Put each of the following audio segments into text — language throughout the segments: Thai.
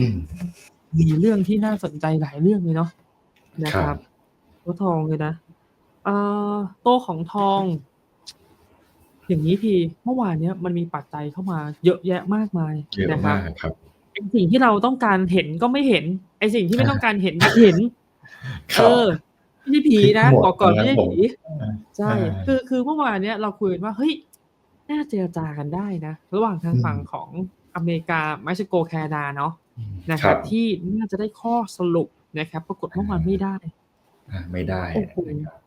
อืมมีเรื่องที่น่าสนใจหลายเรื่องเลยเนาะนะคครัรับบตัวทองเลยนะเอ่อโต้ของทอง อย่างนี้ทีเมื่อวานเนี้ยมันมีปัจจัยเข้ามา เยอะแยะมากมายเยอะนะครัมาบกครับไอสิ่งที่เราต้องการเห็นก็ไม่เห็น ไอสิ่งที่ไม่ต้องการเห็นอยากเห็นคเอรับอไม่ใช่ผีนะหมดบอกก่อนนะไม่ใช่ผมผีใช่อ่าคือคือเมื่อวานเนี้ยเราคุยกันว่าเฮ้ยน่าเจรจากันได้นะระหว่างทางอืมฝั่งของ อเมริกาเม็กซิโกแคนาดาเนาะนะคครัรับบที่น่าจะได้ข้อสรุปนะครับ ปรากฏเมื่อวานไม่ได้อ่าไม่ได้โอ้โหนะครับ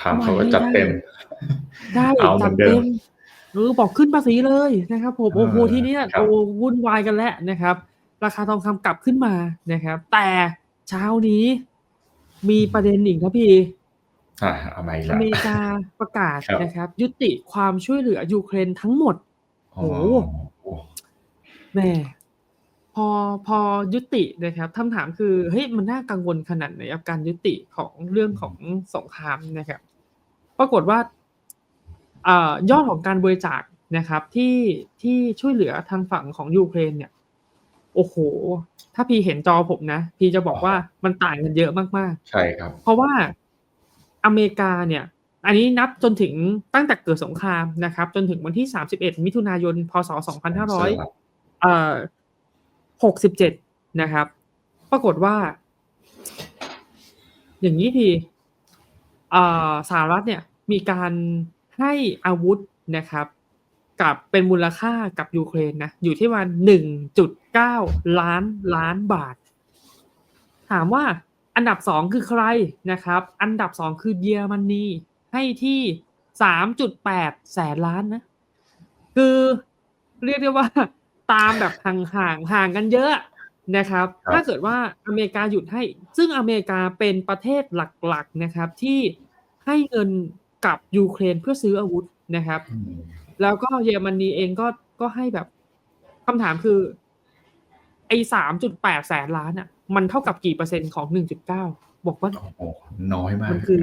ทำเขาก็จัดเต็ม ได้เอาเหมืจัอดนเดิเต็มมหรือบอกขึ้นภาษีเลยนะครับผมอ่าโอ้โหทีเนี้ยครับโอ้วุ่นวายกันแล้วนะครับ ราคาทองคำกลับขึ้นมานะครับ แต่เช้านี้มีประเด็นอีกครับพี่อ่าเอามาอีกอแล้วเมริกาประกาศครับนะครับ ยุติความช่วยเหลือยูเครนทั้งหมดอ๋อโอ้ แม่พอพอยุตินะครับคำถามคือเฮ้ยมันน่ากังวลขนาดไหนกับการยุติของเรื่องของสงครามนะครับ ปรากฏว่าเอ่อยอดของการบริจาคนะครับ ที่ที่ช่วยเหลือทางฝั่งของยูเครนเนี่ย โอ้โห ถ้าพี่เห็นจอผมนะ พี่จะบอกว่ามันต่างกันเยอะมากใช่ครับๆเพราะว่าอเมริกาเนี่ย อันนี้นับจนถึงตั้งแต่เกิดสงครามนะครับ จนถึงวันที่ 31 มิถุนายน พศ 2500เอ่อ หกสิบเจ็ดนะครับ ปรากฏว่า อย่างนี้ทีอ่อสหรัฐเนี่ยมีการให้อาวุธนะครับ กับเป็นมูลค่ากับยูเครนนะอยู่ที่วันหนึ่งจุดเก้าล้านล้านบาท ถามว่าอันดับสองคือใครนะครับ อันดับสองคือเยอรมนีให้ที่สามจุดแปดแสนล้านนะ คือเรียกได้ว่า ตามแบบห่างๆห่างกันเยอะนะครับครับ ถ้าเกิดว่าอเมริกาหยุดให้ ซึ่งอเมริกาเป็นประเทศหลักๆนะครับ ที่ให้เงินกับยูเครนเพื่อซื้ออาวุธนะครับอืมแล้วก็เยอรมนีเองก็ก็ให้แบบคำถามคือ ไอ้สามจุดแปดแสนล้านอะ มันเท่ากับกี่เปอร์เซ็นต์ของหนึ่งจุดเก้าบอกว่าโอ้โหน้อยมากมันคือ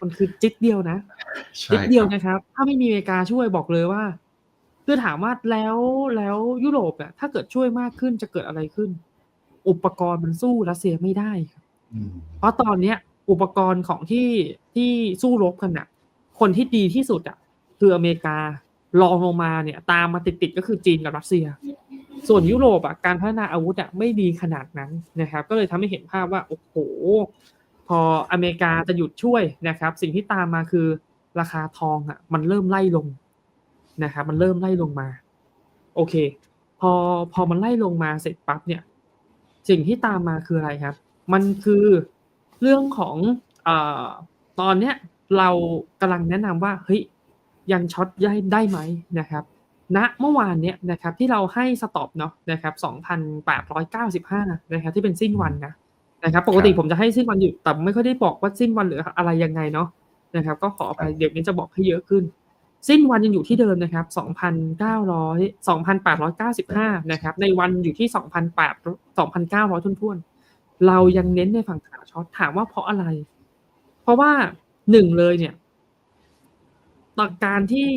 มันคือจิ๊ดเดียวนะใช่นิดเดียวครับนะครับ ถ้าไม่มีอเมริกาช่วยบอกเลยว่า คือถามว่าแล้วแล้วยุโรปเนี่ยถ้าเกิดช่วยมากขึ้นจะเกิดอะไรขึ้น อุปกรณ์มันสู้รัสเซียไม่ได้ครับอืมเพราะตอนเนี้ย อุปกรณ์ของที่ที่สู้รบกันน่ะ คนที่ดีที่สุดอะคืออเมริการองลงมาเนี่ย ตามมาติดๆก็คือจีนกับรัสเซีย ส่วนยุโรปอะการพัฒนาอาวุธอะไม่ดีขนาดนั้นนะครับ ก็เลยทำให้เห็นภาพว่าโอ้โหพออเมริกาจะหยุดช่วยนะครับ สิ่งที่ตามมาคือราคาทองอะ มันเริ่มไล่ลง นะครับมันเริ่มไล่ลงมา โอเค พอพอมันไล่ลงมาเสร็จปั๊บเนี่ย สิ่งที่ตามมาคืออะไรครับ มันคือเรื่องของเอ่อตอนเนี้ยเรากำลังแนะนำว่าเฮ้ยยังช็อตได้ได้ไหมนะครับณเมื่อวานเนี้ยนะครับที่เราให้สต็อปเนาะนะครับ2,895นะครับที่เป็นสิ้นวันนะนะครับปกติครับผมจะให้สิ้นวันอยู่แต่ไม่ค่อยได้บอกว่าสิ้นวันหรืออะไรยังไงเนาะนะครับ ก็ขออภัยเดี๋ยวนี้จะบอกให้เยอะขึ้น สิ้นวันยังอยู่ที่เดิมนะครับ2,900 2,895 นะครับ ในวันอยู่ที่ 2,800 2,900ทุ่นๆ เรายังเน้นในฝั่งขาช็อตถามว่าเพราะอะไร เพราะว่าหนึ่งเลยเนี่ยต่อการที่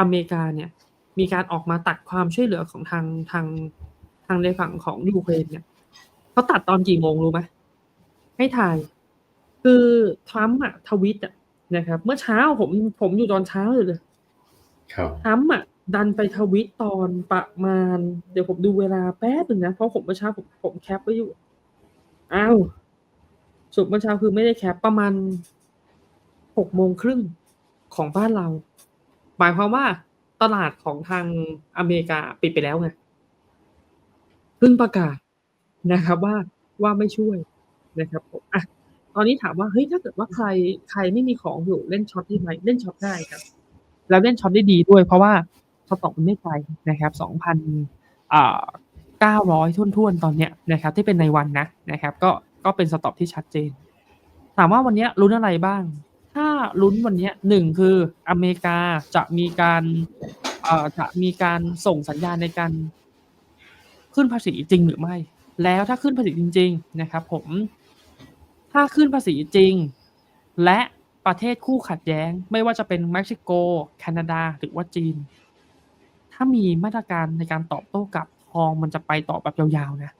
อเมริกาเนี่ย มีการออกมาตัดความช่วยเหลือของทางทางทางในฝั่งของยูเครนเนี่ยเขาตัดตอนกี่โมงรู้ไหมให้ทาย คือทรัมป์อะทวิตอะนะครับ เมื่อเช้าผมผมอยู่ตอนเช้าเลย ทรัมป์อะดันไปทวิตตอนประมาณ เดี๋ยวผมดูเวลาแป๊บหนึ่งนะ เพราะผมเมื่อเช้าผมผมแคปไว้อยู่ อ้าวสุดเมื่อเช้าคือไม่ได้แคปประมาณหกโมงครึ่งของบ้านเรา หมายความว่าตลาดของทางอเมริกาปิดไปแล้วไงเพิ่งประกาศนะครับ ว่าว่าไม่ช่วยนะครับผมอะตอนนี้ถามว่าเฮ้ยถ้าเกิดว่าใครใครไม่มีของอยู่เล่นช็อตได้ไหมเล่นช็อตได้ครับ แล้วเล่นช็อตได้ดีด้วย เพราะว่าสต็อกมันไม่ไกลนะครับสองพันเก้าร้อยทุ่นๆ ตอนเนี้ยนะครับ ที่เป็นในวันนะนะครับ ก็ก็เป็นสต็อกที่ชัดเจน ถามว่าวันนี้ลุ้นอะไรบ้าง ถ้าลุ้นวันนี้หนึ่งคืออเมริกาจะมีการจะมีการส่งสัญญาณในการขึ้นภาษีจริงหรือไม่ แล้วถ้าขึ้นภาษีจริง ๆ นะครับ ผม ถ้าขึ้นภาษีจริง และ ประเทศคู่ขัดแย้ง ไม่ว่าจะเป็นเม็กซิโก แคนาดาหรือว่าจีน ถ้ามีมาตรการในการตอบโต้กลับทองมันจะไปต่อแบบยาวๆนะ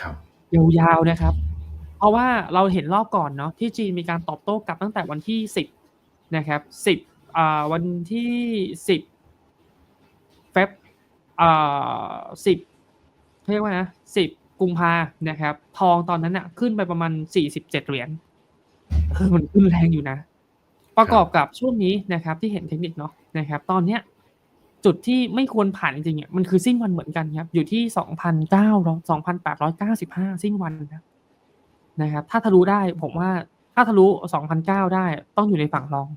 ครับยาวๆนะครับ เพราะว่าเราเห็นรอบก่อนเนาะที่จีนมีการตอบโต้กลับตั้งแต่วันที่10นะครับ10อ่าวันที่10เฟบอ่า10เขาเรียกว่านะ10กุมภานะครับ ทองตอนนั้นน่ะขึ้นไปประมาณ47เหรียญ เออมันขึ้นแรงอยู่นะ ประกอบกับช่วงนี้นะครับ ที่เห็นเทคนิคเนาะนะครับ ตอนเนี้ยจุดที่ไม่ควรผ่านจริงๆอะมันคือสิ้นวันเหมือนกันครับ อยู่ที่สองพันเก้าสองพันแปดร้อยเก้าสิบห้าสิ้นวันนะครับนะครับ ถ้าทะลุได้ผมว่าถ้าทะลุสองพันเก้าได้ต้องอยู่ในฝั่งรอง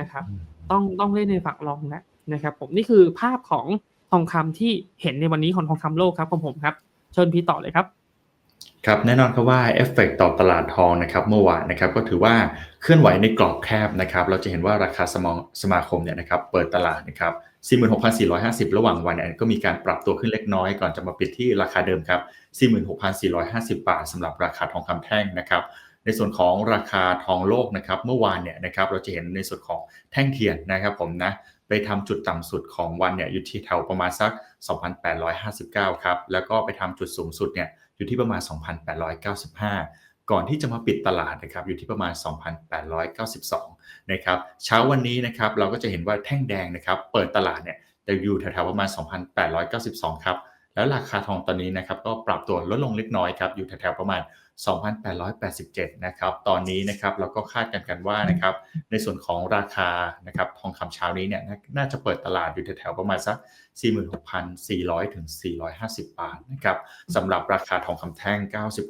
นะครับ ต้องต้องเล่นในฝั่งรองนะนะครับ ผมนี่คือภาพของทองคำที่เห็นในวันนี้ของทองคำโลกครับของผมครับ เชิญพี่ต่อเลยครับ ครับแน่นอนครับว่าเอฟเฟกต่อตลาดทองนะครับเมื่อวานนะครับก็ถือว่าเคลื่อนไหวในกรอบแคบนะครับเราจะเห็นว่าราคาสมองสมาคมเนี่ยนะครับเปิดตลาดนะครับ46,450 ระหว่างวันเนี่ยก็มีการปรับตัวขึ้นเล็กน้อยก่อนจะมาปิดที่ราคาเดิมครับ 46,450 บาทสำหรับราคาทองคำแท่งนะครับในส่วนของราคาทองโลกนะครับเมื่อวานเนี่ยนะครับเราจะเห็นในส่วนของแท่งเทียนนะครับผมนะไปทำจุดต่ำสุดของวันเนี่ยอยู่ที่แถวประมาณสัก 2,859 ครับแล้วก็ไปทำจุดสูงสุดเนี่ย อยู่ที่ประมาณ 2,895 ก่อนที่จะมาปิดตลาดนะครับอยู่ที่ประมาณ 2,892 นะครับเช้าวันนี้นะครับเราก็จะเห็นว่าแท่งแดงนะครับเปิดตลาดเนี่ยจะอยู่แถวๆประมาณ 2,892 ครับแล้วราคาทองตอนนี้นะครับก็ปรับตัวลดลงเล็กน้อยครับอยู่แถวๆประมาณ 2,887 นะครับ ตอนนี้นะครับเราก็คาดกันกันว่านะครับในส่วนของราคานะครับทองคำเช้านี้เนี่ยน่าจะเปิดตลาดอยู่แถวๆประมาณสัก 46,400 ถึง 450 บาทนะครับสำหรับราคาทองคำแท่ง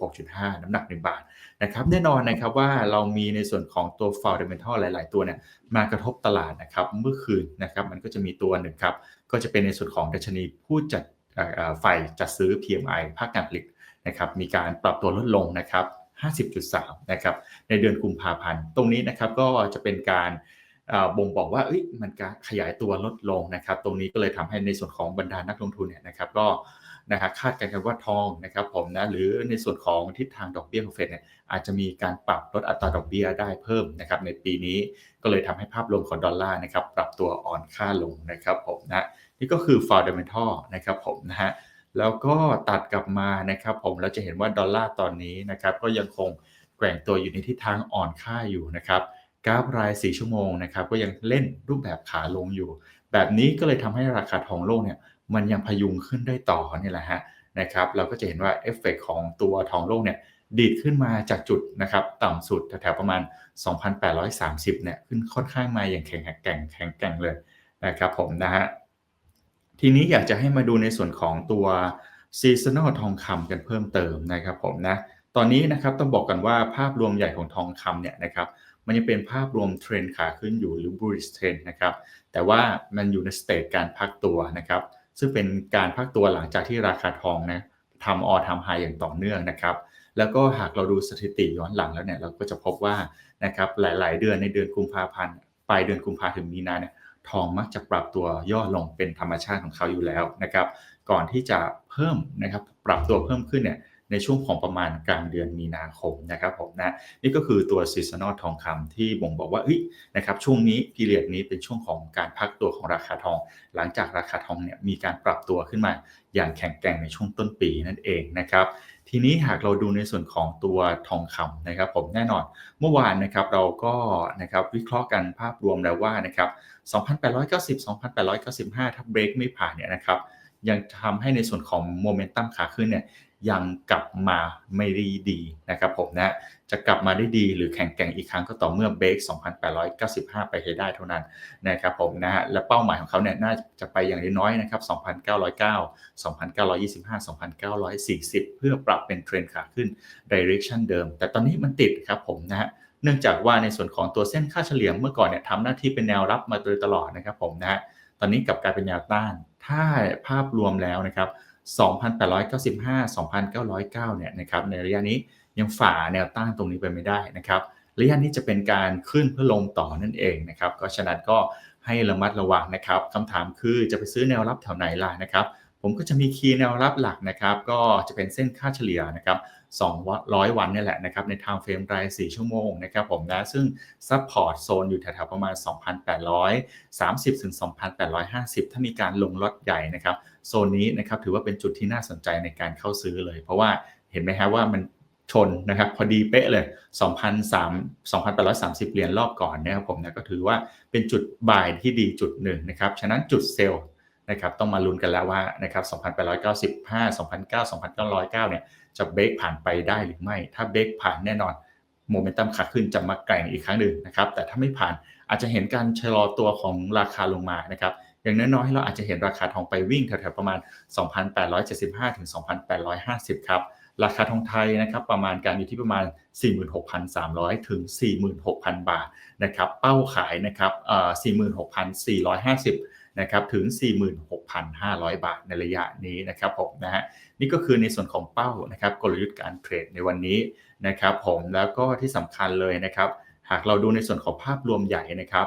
96.5 น้ำหนัก 1 บาทนะครับแน่นอนนะครับว่าเรามีในส่วนของตัว fundamental หลาย ๆ ตัวเนี่ยมากระทบตลาดนะครับเมื่อคืนนะครับมันก็จะมีตัวหนึ่งครับก็จะเป็นในส่วนของดัชนีผู้จัดฝ่ายจัดซื้อ PMI ภาคการผลิต นะครับมีการปรับตัวลดลงนะครับ50.3นะครับในเดือนกุมภาพันธ์ ตรงนี้นะครับก็จะเป็นการบ่งบอกว่ามันการขยายตัวลดลงนะครับ ตรงนี้ก็เลยทำให้ในส่วนของบรรดานักลงทุนเนี่ยนะครับ ก็นะครับคาดกันกันว่าทองนะครับผมนะหรือในส่วนของทิศทางดอกเบี้ยของเฟดเนี่ยอาจจะมีการปรับลดอัตราดอกเบี้ยได้เพิ่มนะครับ ในปีนี้ก็เลยทำให้ภาพรวมของดอลลาร์นะครับ ปรับตัวอ่อนค่าลงนะครับผมนะนี่ก็คือ fundamental นะครับผมนะฮะ แล้วก็ตัดกลับมานะครับผมเราจะเห็นว่าดอลลาร์ตอนนี้นะครับก็ยังคงแกว่งตัวอยู่ในทิศทางอ่อนค่าอยู่นะครับกราฟราย 4 ชั่วโมงนะครับก็ยังเล่นรูปแบบขาลงอยู่ แบบนี้ก็เลยทำให้ราคาทองโลกเนี่ยมันยังพยุงขึ้นได้ต่อนี่แหละฮะนะครับเราก็จะเห็นว่าเอฟเฟกของตัวทองโลกเนี่ยดีดขึ้นมาจากจุดนะครับต่ำสุดแถวๆประมาณ 2,830เนี่ยขึ้นค่อนข้างมาอย่างแข็งแกร่งแข็งแกร่งเลยนะครับผมนะฮะ ทีนี้อยากจะให้มาดูในส่วนของตัว seasonal ทองคำกันเพิ่มเติมนะครับผมนะตอนนี้นะครับต้องบอกกันว่าภาพรวมใหญ่ของทองคำเนี่ยนะครับมันยังเป็นภาพรวมเทรนขาขึ้นอยู่หรือ bullish trend นะครับแต่ว่ามันอยู่ในสเตจการพักตัวนะครับซึ่งเป็นการพักตัวหลังจากที่ราคาทองนะทำออทำไฮอย่างต่อเนื่องนะครับแล้วก็หากเราดูสถิติย้อนหลังแล้วเนี่ยเราก็จะพบว่านะครับหลาย ๆ เดือนในเดือนกุมภาพันธ์ปลายเดือนกุมภาถึงมีนาเนี่ย ทองมักจะปรับตัวย่อลงเป็นธรรมชาติของเขาอยู่แล้วนะครับ ก่อนที่จะเพิ่มนะครับ ปรับตัวเพิ่มขึ้นเนี่ย ในช่วงของประมาณกลางเดือนมีนาคมนะครับผมนะนี่ก็คือตัวซีซันอลทองคำที่บ่งบอกว่าเอ้ยนะครับช่วงนี้พีเรียดนี้เป็นช่วงของการพักตัวของราคาทอง หลังจากราคาทองเนี่ยมีการปรับตัวขึ้นมาอย่างแข็งแกร่งในช่วงต้นปีนั่นเองนะครับทีนี้หากเราดูในส่วนของตัวทองคำนะครับ ผมแน่นอนเมื่อวานนะครับเราก็นะครับวิเคราะห์กันภาพรวมแล้วว่านะครับ2,890 2,895 ถ้าเบรกไม่ผ่านเนี่ยนะครับยังทำให้ในส่วนของโมเมนตัมขาขึ้นเนี่ย ยังกลับมาไม่ได้ดีนะครับผมนะจะกลับมาได้ดีหรือแข็งแกร่งอีกครั้งก็ต่อเมื่อเบรก2,895 ไปให้ได้เท่านั้นนะครับผมนะฮะและเป้าหมายของเขาเนี่ยน่าจะไปอย่างน้อยๆนะครับ2,909 2,925 2,940 เพื่อปรับเป็นเทรนขาขึ้น direction เดิม แต่ตอนนี้มันติดครับผมนะฮะเนื่องจากว่าในส่วนของตัวเส้นค่าเฉลี่ยเมื่อก่อนเนี่ยทำหน้าที่เป็นแนวรับมาโดยตลอดนะครับผมนะฮะตอนนี้กลับกลายเป็นแนวต้าน ถ้าภาพรวมแล้วนะครับ 2,895 2,909 เนี่ยนะครับในระยะนี้ยังฝ่าแนวต้านตรงนี้ไปไม่ได้นะครับระยะนี้จะเป็นการขึ้นเพื่อลงต่อนั่นเองนะครับก็ฉะนั้นก็ให้ระมัดระวังนะครับคำถามคือจะไปซื้อแนวรับแถวไหนล่ะนะครับ ผมก็จะมีคีย์แนวรับหลักนะครับ ก็จะเป็นเส้นค่าเฉลี่ยนะครับ 200 วันนี่แหละนะครับใน time frame ราย 4 ชั่วโมงนะครับผมนะซึ่ง support โซนอยู่แถวๆประมาณ 2,830 ถึง 2,850 ถ้ามีการลงล็อตใหญ่นะครับโซนนี้นะครับถือว่าเป็นจุดที่น่าสนใจในการเข้าซื้อเลย เพราะว่าเห็นไหมฮะว่ามันชนนะครับพอดีเป๊ะเลย2,300 2,830 เหรียญรอบก่อนนะครับผมนะก็ถือว่าเป็นจุดบ่ายที่ดีจุดหนึ่งนะครับฉะนั้นจุดเซลล์นะครับต้องมาลุ้นกันแล้วว่านะครับ2,895 2,900 2,909เนี่ย จะเบรกผ่านไปได้หรือไม่ ถ้าเบรกผ่านแน่นอนโมเมนตัมขาขึ้นจะมาแกร่งอีกครั้งหนึ่งนะครับ แต่ถ้าไม่ผ่านอาจจะเห็นการชะลอตัวของราคาลงมานะครับ อย่างน้อยๆเราอาจจะเห็นราคาทองไปวิ่งแถวๆประมาณ 2,875ถึง2,850 ครับ ราคาทองไทยนะครับประมาณการอยู่ที่ประมาณ 46,300ถึง46,000 บาทนะครับ เป้าขายนะครับเอ่อ46,450 นะครับถึง 46,500 บาทในระยะนี้นะครับผมนะฮะนี่ก็คือในส่วนของเป้านะครับกลยุทธ์การเทรดในวันนี้นะครับผมแล้วก็ที่สำคัญเลยนะครับหากเราดูในส่วนของภาพรวมใหญ่นะครับ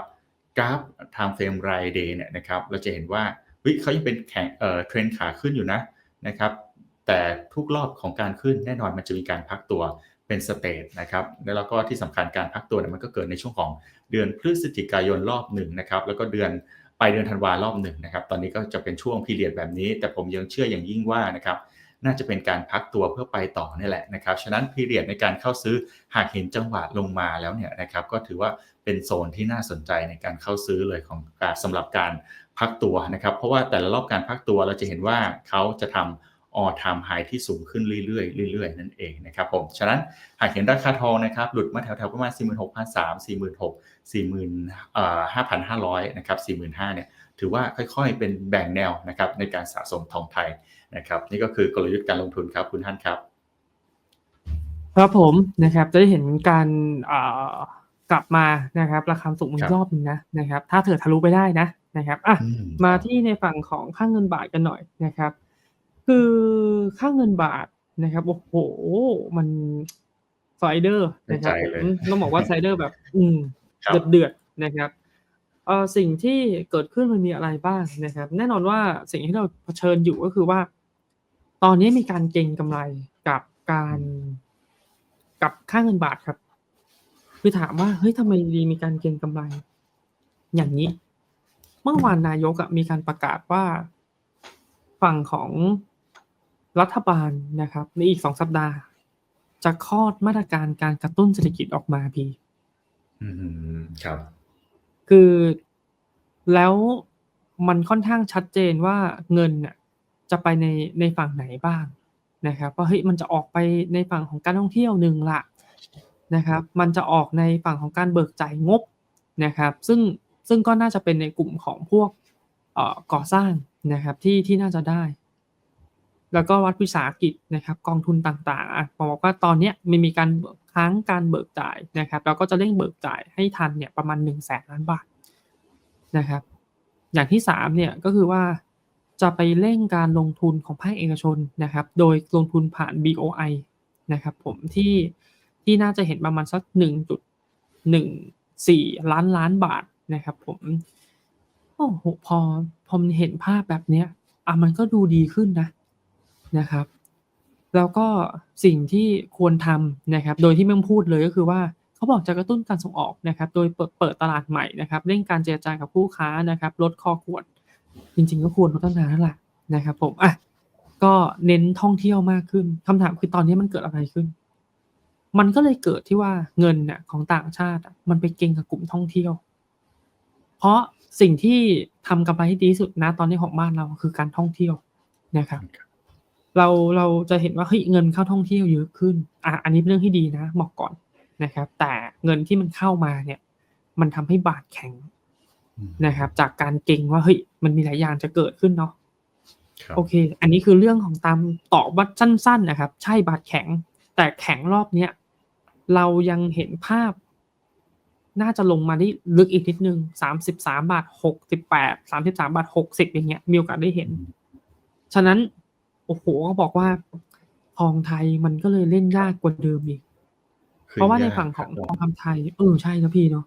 กราฟ time frame ราย day เนี่ยนะครับเราจะเห็นว่าเฮ้ยเขายังเป็นแข่งเอ่อเทรนขาขึ้นอยู่นะนะครับแต่ทุกรอบของการขึ้นแน่นอนมันจะมีการพักตัวเป็นสเตจนะครับแล้วก็ที่สำคัญการพักตัวเนี่ยมันก็เกิดในช่วงของเดือนพฤศจิกายนรอบหนึ่งนะครับแล้วก็เดือน ปเดือนธันวารอบหนึ่งนะครับ ตอนนี้ก็จะเป็นช่วงพีเรียดแบบนี้ แต่ผมยังเชื่ออย่างยิ่งว่านะครับน่าจะเป็นการพักตัวเพื่อไปต่อนี่แหละนะครับ ฉะนั้นพีเรียดในการเข้าซื้อหากเห็นจังหวะลงมาแล้วเนี่ยนะครับ ก็ถือว่าเป็นโซนที่น่าสนใจในการเข้าซื้อเลยของการสำหรับการพักตัวนะครับ เพราะว่าแต่ละรอบการพักตัวเราจะเห็นว่าเขาจะทำ all time high ที่สูงขึ้นเรื่อยๆเรื่อยๆนั่นเองนะครับผม ฉะนั้นหากเห็นราคาทองนะครับหลุดมาแถวๆประมาณ 46,300 46,000 45,500นะครับ45,000เนี่ยถือว่าค่อยๆเป็นแบ่งแนวนะครับในการสะสมทองไทยนะครับนี่ก็คือกลยุทธ์การลงทุนครับคุณท่านครับ ครับผมนะครับจะได้เห็นการอ่ากลับมานะครับ ราคาสูงอีครักบรอบหนึงนะนะครับ ถ้าเถิดทะลุไปได้นะนะครับอะอืมมาที่ในฝั่งของค่าเงินบาทกันหน่อยนะครับ คือค่าเงินบาทนะครับโอ้โหมันสไลเดอร์นะครับในใจผเลมยต้องบอกว่าสไลเดอร์แบบ อืมครับเดือดเดือดๆนะครับเอ่อสิ่งที่เกิดขึ้นมันมีอะไรบ้างนะครับ แน่นอนว่าสิ่งที่เราเผชิญอยู่ก็คือว่า ตอนนี้มีการเก็งกำไรกับการกับค่าเงินบาทครับ คือถามว่าเฮ้ยทำไมดีมีการเก็งกำไร อย่างนี้ เมื่อวานนายกอะมีการประกาศว่าฝั่งของ รัฐบาลนะครับ ในอีกสองสัปดาห์ จะคลอดมาตรการการกระตุ้นเศรษฐกิจออกมาพี่อืมครับ คือแล้วมันค่อนข้างชัดเจนว่าเงินน่ะจะไปในในฝั่งไหนบ้างนะครับว่าเฮ้ยมันจะออกไปในฝั่งของการท่องเที่ยวหนึ่งละนะครับ มันจะออกในฝั่งของการเบิกจ่ายงบนะครับ ซึ่งซึ่งก็น่าจะเป็นในกลุ่มของพวกเอ่อก่อสร้างนะครับที่ที่น่าจะได้ แล้วก็วัดวิสาหกิจนะครับกองทุนต่างๆอะบอกว่าตอนนี้มันมีการค้างการเบิกจ่ายนะครับแล้วก็จะเร่งเบิกจ่ายให้ทันเนี่ยประมาณหนึ่งแสนล้านบาทนะครับอย่างที่สามเนี่ยก็คือว่าจะไปเร่งการลงทุนของภาคเอกชนนะครับโดยลงทุนผ่าน BOI นะครับผมที่ที่น่าจะเห็นประมาณสักหนึ่งจุดหนึ่งสี่ล้านล้านบาทนะครับผมโอ้โหพอพอมันเห็นภาพแบบเนี้ยอะมันก็ดูดีขึ้นนะ นะครับ แล้วก็สิ่งที่ควรทำนะครับ โดยที่ไม่ต้องพูดเลยก็คือว่าเขาบอกจะกระตุ้นการส่งออกนะครับ โดยเปิดเปิดตลาดใหม่นะครับเร่งการเจรจากับผู้ค้านะครับ ลดคอขวด จริง ๆ ก็ควรลดตั้งนานแล้วล่ะนะครับ ผมอะก็เน้นท่องเที่ยวมากขึ้นคำถามคือตอนนี้มันเกิดอะไรขึ้น มันก็เลยเกิดที่ว่าเงินเนี่ยของต่างชาติมันไปเก็งกับกลุ่มท่องเที่ยว เพราะสิ่งที่ทำกำไรที่ดีที่สุดนะตอนนี้ของบ้านเราคือการท่องเที่ยวนะครับ เราเราจะเห็นว่าเฮ้ยเงินเข้าท่องเที่ยวเยอะขึ้นอะอันนี้เป็นเรื่องที่ดีนะบอกก่อนนะครับ แต่เงินที่มันเข้ามาเนี่ย มันทำให้บาทแข็งอืมนะครับ จากการเก่งว่าเฮ้ยมันมีหลายอย่างจะเกิดขึ้นเนาะครับโอเค อันนี้คือเรื่องของตามตอบว่าสั้น ๆ นะครับ ใช่บาทแข็ง แต่แข็งรอบเนี้ยเรายังเห็นภาพ น่าจะลงมาได้ลึกอีกนิดนึงสามสิบสามบาทหกสิบแปดสามสิบสามบาทหกสิบอย่างเงี้ยมีโอกาสได้เห็น ฉะนั้น โอ้โหก็บอกว่าทองไทยมันก็เลยเล่นยากกว่าเดิมอีกขึ้เพราะว่าในยกฝั่งของครับทองคำไทยเออใช่นะพี่เนาะ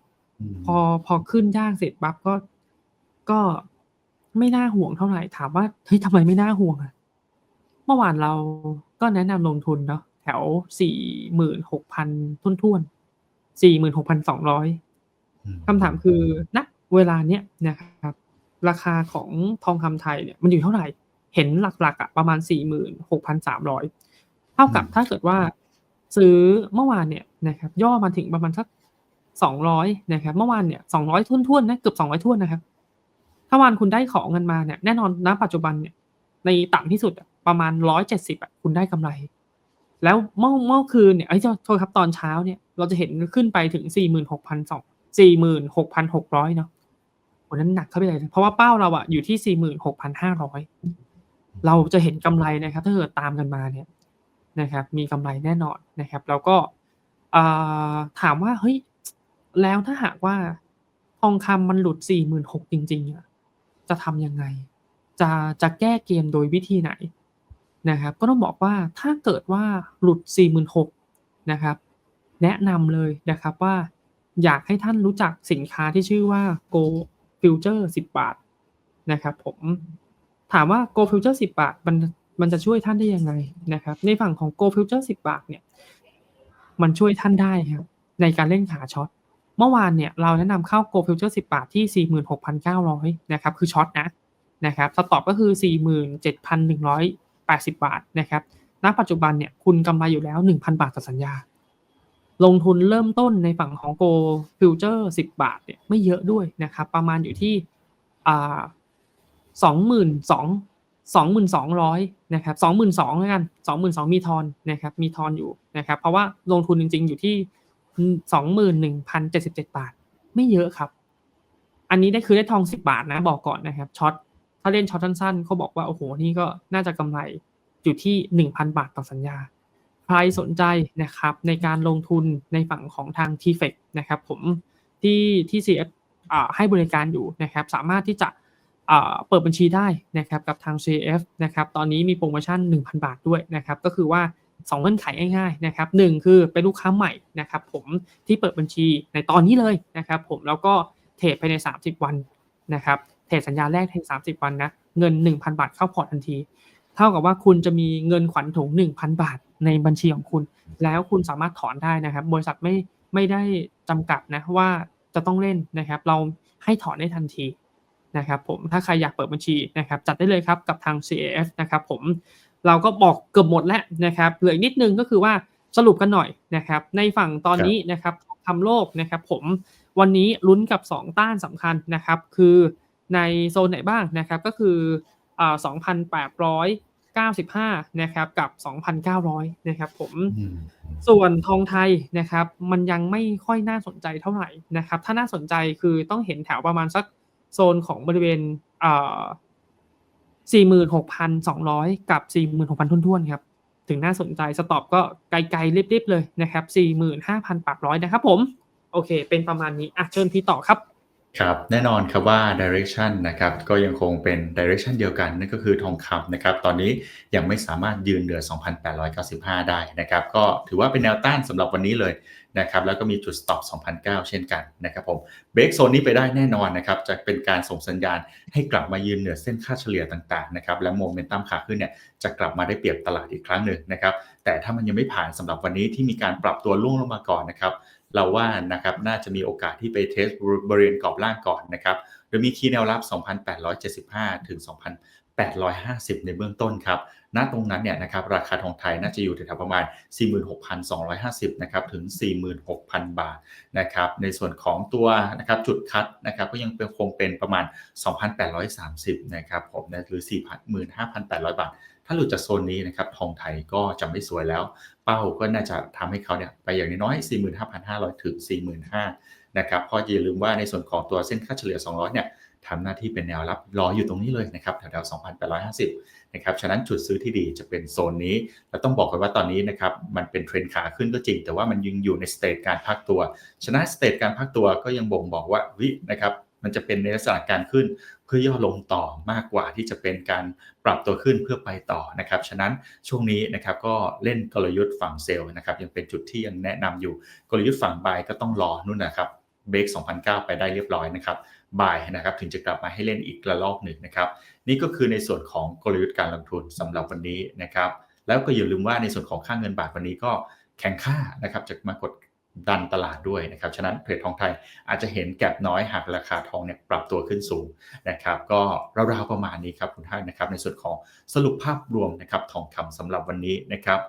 มพอพอขึ้นยากเสร็จปั๊บก็ก็ไม่น่าห่วงเท่าไหร่ถามว่าเฮ้ยทำไมไม่น่าห่วงอะเมื่อวานเราก็แนะนำลงทุนเนาะแถว46,000ถ้วนๆ46,200อืมคำถามคือณเวลาเนี้ยนะครับ ราคาของทองคำไทยเนี่ยมันอยู่เท่าไร เห็นหลักๆอะประมาณ46,300เท่ากับอืมถ้าเกิดว่าซื้อเมื่อวานเนี่ยนะครับ ย่อมาถึงประมาณสัก200นะครับเมื่อวานเนี่ย200ถ้วนๆนะเกือบ200ถ้วนนะครับ ถ้าวันคุณได้ของกันมาเนี่ยแน่นอนณปัจจุบันเนี่ยในต่ำที่สุดอะประมาณ170อะคุณได้กำไร แล้วเมื่อเมื่อคืนเนี่ยเอ๊ยโทษโทษครับตอนเช้าเนี่ยเราจะเห็นขึ้นไปถึง46,200 46,600เนาะโอ้โฮนั่นหนักเข้าไปใหญ่เลย เพราะว่าเป้าเราอะอยู่ที่46,500 เราจะเห็นกำไรนะครับ ถ้าเกิดตามกันมาเนี่ยนะครับ มีกำไรแน่นอนนะครับ แล้วก็ถามว่าเฮ้ยแล้วถ้าหากว่าทองคำมันหลุด46,000จริงๆอะจะทำยังไง จะจะแก้เกมโดยวิธีไหนนะครับ ก็ต้องบอกว่าถ้าเกิดว่าหลุด46,000นะครับ แนะนำเลยนะครับว่าอยากให้ท่านรู้จักสินค้าที่ชื่อว่า Go Future 10 บาทนะครับผม ถามว่า Go Future 10 บาท มันมันจะช่วยท่านได้ยังไงนะครับ ในฝั่งของ Go Future 10 บาทเนี่ย มันช่วยท่านได้ครับ ในการเล่นขาช็อต เมื่อวานเนี่ยเราแนะนำเข้า Go Future 10 บาทที่ 46,900 นะครับ คือช็อตนะนะครับสต็อปก็คือ 47,180 บาทนะครับ ณ ปัจจุบันเนี่ย คุณกำไรอยู่แล้ว 1,000 บาทต่อสัญญา ลงทุนเริ่มต้นในฝั่งของ Go Future 10 บาทเนี่ยไม่เยอะด้วยนะครับ ประมาณอยู่ที่อ่า 22,000 22,000นสองร้อยนะครับ22,000แล้วกัน22,000มีทอนนะครับมีทอนอยู่นะครับเพราะว่าลงทุนจริง ๆ อยู่ที่สอืม21,077บเจ็ดบาท ไม่เยอะครับ อันนี้ได้คือได้ทอง10บบาทนะบอกก่อนนะครับช็อตถ้าเล่นช็อตสั้นๆเขาบอกว่าโอ้โฮนี่ก็น่าจะกำไรอยู่ที่1,000บาทต่อสัญญา ใครสนใจนะครับในการลงทุนในฝั่งของทาง TFEX นะครับผมที่ที่ CF อ่าให้บริการอยู่นะครับสามารถที่จะ เปิดบัญชีได้นะครับกับทาง CF นะครับตอนนี้มีโพรโมชั่น 1,000 บาทด้วยนะครับก็คือว่า2เงื่อนไขง่ายๆนะครับ1คือเป็นลูกค้าใหม่นะครับผมที่เปิดบัญชีในตอนนี้เลยนะครับผมแล้วก็เทรดภายใน 30 วันนะครับเทรดสัญญาแรกภายใน30 วันนะเงิน 1,000 บาทเข้าพอร์ตทันที เท่ากับว่าคุณจะมีเงินขวัญถุง 1,000 บาทในบัญชีของคุณ แล้วคุณสามารถถอนได้นะครับบริษัทไม่ไม่ได้จำกัดนะว่าจะต้องเล่นนะครับเราให้ถอนได้ทันที นะครับผมถ้าใครอยากเปิดบัญชีนะครับจัดได้เลยครับกับทาง CAF นะครับผมเราก็บอกเกือบหมดแล้วนะครับเหลืออีกนิดหนึ่งก็คือว่าสรุปกันหน่อยนะครับในฝั่งตอนครับนี้นะครับทองคำโลกนะครับผมวันนี้ลุ้นกับ 2 ต้านสำคัญนะครับ คือในโซนไหนบ้างนะครับก็คืออ่า2,895 นะครับกับ 2,900 นะครับผมอืมส่วนทองไทยนะครับ มันยังไม่ค่อยน่าสนใจเท่าไรนะครับ ถ้าน่าสนใจคือต้องเห็นแถวประมาณสัก โซนของบริเวณอ่า46,200 กับ 46,000ทุ่นๆครับ ถึงน่าสนใจสต็อปก็ไกลๆริบๆเลยนะครับ 45,800 นะครับผม โอเค เป็นประมาณนี้อะเชิญพี่ต่อครับ ครับแน่นอนครับว่า direction นะครับก็ยังคงเป็น direction เดียวกันนั่นก็คือทองคำนะครับตอนนี้ยังไม่สามารถยืนเหนือ 2,895 ได้นะครับก็ถือว่าเป็นแนวต้านสำหรับวันนี้เลยนะครับแล้วก็มีจุด stop 2,900เช่นกันนะครับผมเบรกโซนนี้ไปได้แน่นอนนะครับจะเป็นการส่งสัญญาณให้กลับมายืนเหนือเส้นค่าเฉลี่ยต่างๆนะครับและโมเมนตัมขาขึ้นเนี่ยจะกลับมาได้เปรียบตลาดอีกครั้งหนึ่งนะครับแต่ถ้ามันยังไม่ผ่านสำหรับวันนี้ที่มีการปรับตัวร่วงลงมาก่อนนะครับ เราว่านะครับน่าจะมีโอกาสที่ไปเทสบริเวณกรอบล่างก่อนนะครับโดยมีคีย์แนวรับ 2,875 ถึง 2,850 ในเบื้องต้นครับ ณ ตรงนั้นเนี่ยนะครับราคาทองไทยน่าจะอยู่แถวๆประมาณ 46,250 นะครับถึง 46,000 บาทนะครับ ในส่วนของตัวนะครับจุดคัดนะครับก็ยังเป็นคงเป็นประมาณ 2,830 นะครับผมนะหรือ 45,800 บาท ถ้าหลุดจากโซนนี้นะครับทองไทยก็จะไม่สวยแล้ว เป้าก็น่าจะทำให้เขาเนี่ยไปอย่างน้อยๆ45,500 ถึง 45,000นะครับเพราะอย่าลืมว่าในส่วนของตัวเส้นค่าเฉลี่ย 200 เนี่ยทำหน้าที่เป็นแนวรับรออยู่ตรงนี้เลยนะครับแถวๆ2,850นะครับฉะนั้นจุดซื้อที่ดีจะเป็นโซนนี้แล้วต้องบอกกันว่าตอนนี้นะครับมันเป็นเทรนขาขึ้นก็จริง แต่ว่ามันยังอยู่ในสเตจการพักตัว ฉะนั้นสเตจการพักตัวก็ยังบ่งบอกว่าวินะครับ มันจะเป็นในลักษณะการขึ้นเพื่อย่อลงต่อมากกว่าที่จะเป็นการปรับตัวขึ้นเพื่อไปต่อนะครับ ฉะนั้นช่วงนี้นะครับก็เล่นกลยุทธ์ฝั่งเซลล์นะครับยังเป็นจุดที่ยังแนะนำอยู่กลยุทธ์ฝั่งบายก็ต้องรอนู่นนะครับเบรก2,009 ไปได้เรียบร้อยนะครับบายนะครับถึงจะกลับมาให้เล่นอีกระลอกหนึ่งนะครับ นี่ก็คือในส่วนของกลยุทธ์การลงทุนสำหรับวันนี้นะครับ แล้วก็อย่าลืมว่าในส่วนของค่าเงินบาทวันนี้ก็แข็งค่านะครับจะมากด ดันตลาดด้วยนะครับ ฉะนั้นเทรดทองไทยอาจจะเห็นแก็บน้อยหากราคาทองเนี่ยปรับตัวขึ้นสูงนะครับ ก็ราวๆประมาณนี้ครับคุณท่านนะครับ ในส่วนของสรุปภาพรวมนะครับทองคำสำหรับวันนี้นะครับ